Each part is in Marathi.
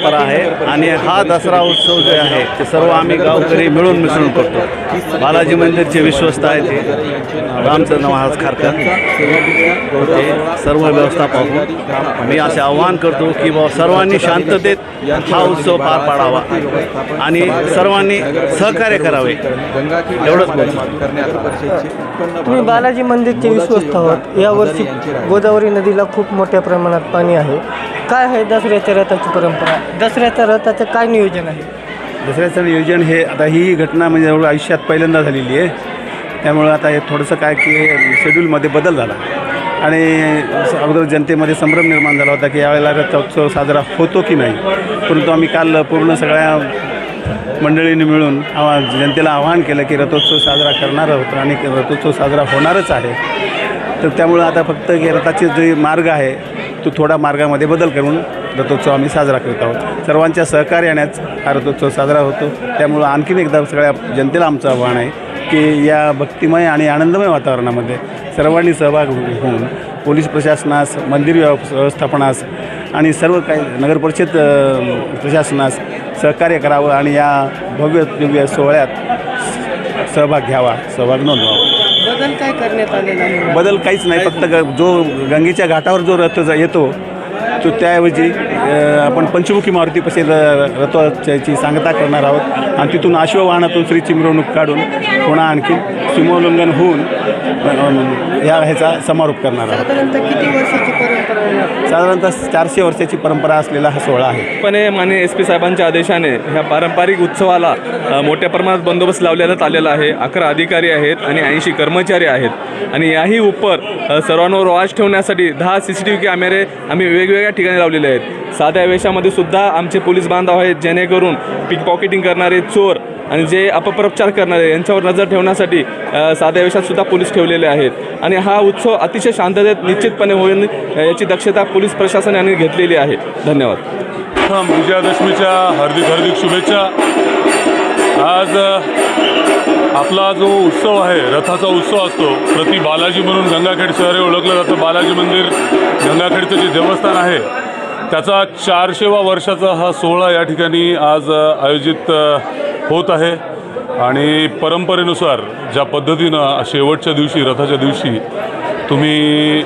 परंपरा आहे आणि हा दसरा उत्सव जो आहे ते सर्व आम्ही गावकरी मिळून मिसळून करतो. बालाजी मंदिरचे विश्वस्त आहेत रामचंद्र महाराज खारकर. ते सर्व व्यवस्था पाहून मी असे आवाहन करतो की बाबा सर्वांनी शांततेत हा उत्सव पार पाडावा आणि सर्वांनी सहकार्य करावे. एवढंच तुम्ही बालाजी मंदिरचे विश्वस्त आहोत. यावर्षी गोदावरी नदीला खूप मोठ्या प्रमाणात पाणी आहे. काय आहे दसऱ्याच्या रथाची परंपरा? दसऱ्याच्या रथाचं काय नियोजन आहे? दसऱ्याचं नियोजन हे आता ही घटना म्हणजे जवळ आयुष्यात पहिल्यांदा झालेली आहे. त्यामुळं आता हे थोडंसं काय की शेड्यूलमध्ये बदल झाला. आणि अगोदर जनतेमध्ये संभ्रम निर्माण झाला होता की यावेळेला रथोत्सव साजरा होतो की नाही. परंतु आम्ही काल पूर्ण सगळ्या मंडळींनी मिळून आवा जनतेला आवाहन केलं की रथोत्सव साजरा करणार आहोत आणि रथोत्सव साजरा होणारच आहे. तर त्यामुळं आता फक्त रथाचे जे मार्ग आहे तो थोडा मार्गामध्ये बदल करून रथोत्सव आम्ही साजरा करत आहोत. सर्वांच्या सहकार्यानेच हा रथोत्सव साजरा होतो. त्यामुळं आणखीन एकदा सगळ्या जनतेला आमचं आव्हान आहे की या भक्तिमय आणि आनंदमय वातावरणामध्ये सर्वांनी सहभाग होऊन पोलीस प्रशासनास मंदिर व्यव व्यवस्थापनास आणि सर्व काही नगरपरिषद प्रशासनास सहकार्य करावं आणि या भव्य दिव्य सोहळ्यात सहभाग घ्यावा सहभाग नोंदवावा. बदल काय करण्यात आलेला बदल काहीच नाही. फक्त ग जो गंगेच्या घाटावर जो रथ जा- येतो तो त्याऐवजी आपण पंचमुखी मारुतीपाशी र रथाची सांगता करणार आहोत. आणि तिथून अश्ववाहनातून श्रीची मिरवणूक काढून पुन्हा आणखी सीमोल्लंघन होऊन या ह्याचा समारोप करणार आहोत. साधारणतः किती वर्षाची परंपरा आहे? साधारणतः चारशे वर्षाची परंपरा असलेला हा सोहळा आहे. पण माननीय एस पी साहेबांच्या आदेशाने ह्या पारंपरिक उत्सवाला मोठ्या प्रमाणात बंदोबस्त लावण्यात आलेला आहे. अकरा अधिकारी आहेत आणि ऐंशी कर्मचारी आहेत. आणि याही उपर सर्वांवर वाच ठेवण्यासाठी दहा सी सी टी व्ही कॅमेरे आम्ही वेगवेगळ्या ठिकाणी लावलेले आहेत. साध्या वेशामध्ये सुद्धा आमचे पोलीस बांधव आहेत जेणेकरून पिक पॉकेटिंग करणारे चोर आणि जे अपप्रचार करणारे यांच्यावर नजर ठेवण्यासाठी साध्या वेशात सुद्धा पोलीस ठेवलेले आहेत. आणि हा उत्सव अतिशय शांततेत निश्चितपणे होईल याची दक्षता पोलीस प्रशासनाने घेतलेली आहे. धन्यवाद. प्रथम विजयादशमीच्या हार्दिक हार्दिक शुभेच्छा. आज आपला जो उत्सव आहे रथाचा उत्सव असतो प्रति बालाजी म्हणून गंगाखेड शहर ओळखलं जातं. बालाजी मंदिर गंगाखेडचं जे देवस्थान आहे त्याचा चारशेवा वर्षाचा हा सोहळा या ठिकाणी आज आयोजित होत आहे. आणि परंपरेनुसार ज्या पद्धतीनं शेवटच्या दिवशी रथाच्या दिवशी तुम्ही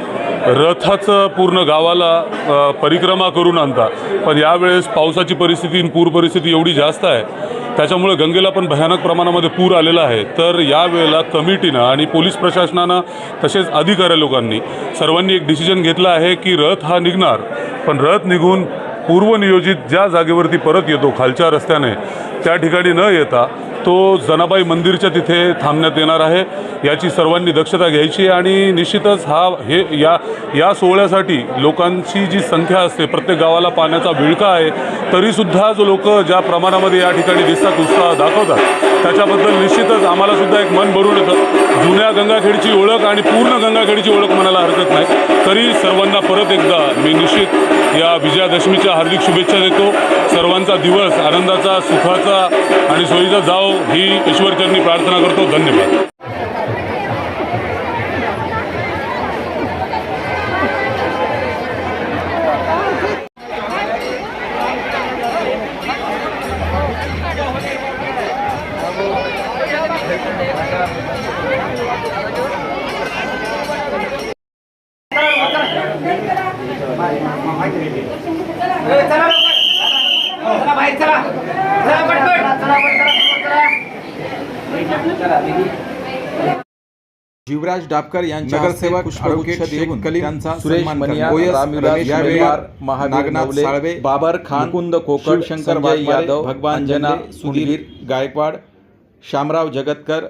रथाचं पूर्ण गावाला परिक्रमा करून आणता पण यावेळेस पावसाची परिस्थिती पूर परिस्थिती एवढी जास्त आहे त्याच्यामुळे गंगेला पण भयानक प्रमाणामध्ये पूर आलेला आहे. तर यावेळेला कमिटीनं आणि पोलीस प्रशासनानं तसेच अधिकारी लोकांनी सर्वांनी एक डिसिजन घेतला आहे की रथ हा निघणार. पण रथ निघून पूर्वनियोजित ज्या जागेवरती परत येतो खालच्या रस्त्याने त्या ठिकाणी न येता तो जनाबाई मंदिरच्या तिथे थांबण्यात येणार आहे. याची सर्वांनी दक्षता घ्यायची आणि निश्चितच हा हे या या सोहळ्यासाठी लोकांची जी संख्या असते प्रत्येक गावाला पाण्याचा विळका आहे तरीसुद्धा जो लोक ज्या प्रमाणामध्ये या ठिकाणी दिसतात उत्साह दाखवतात त्याच्याबद्दल निश्चितच आम्हाला सुद्धा एक मन भरून येतं. जुन्या गंगाखेडची ओळख आणि पूर्ण गंगाखेडची ओळख म्हणायला हरकत नाही. तरी सर्वांना परत एकदा मी निश्चित या विजयादशमीच्या हार्दिक शुभेच्छा देतो. सर्वांचा दिवस आनंदाचा सुखाचा आणि सोयीचा जाव ही ईश्वरचरणी प्रार्थना करतो. धन्यवाद. जीवराज डाबकर यांच्या नगरसेवक पुष्पगुच्छ देऊन शेख कलीम, त्यांचा सुरेश मनिया, रमेश यावेळी मेवार, महावीर नवले, बाबर खान, शिवशंकर संजय वाघमारे, यादव भगवान अंजना जना सुधीर गायकवाड शामराव जगतकर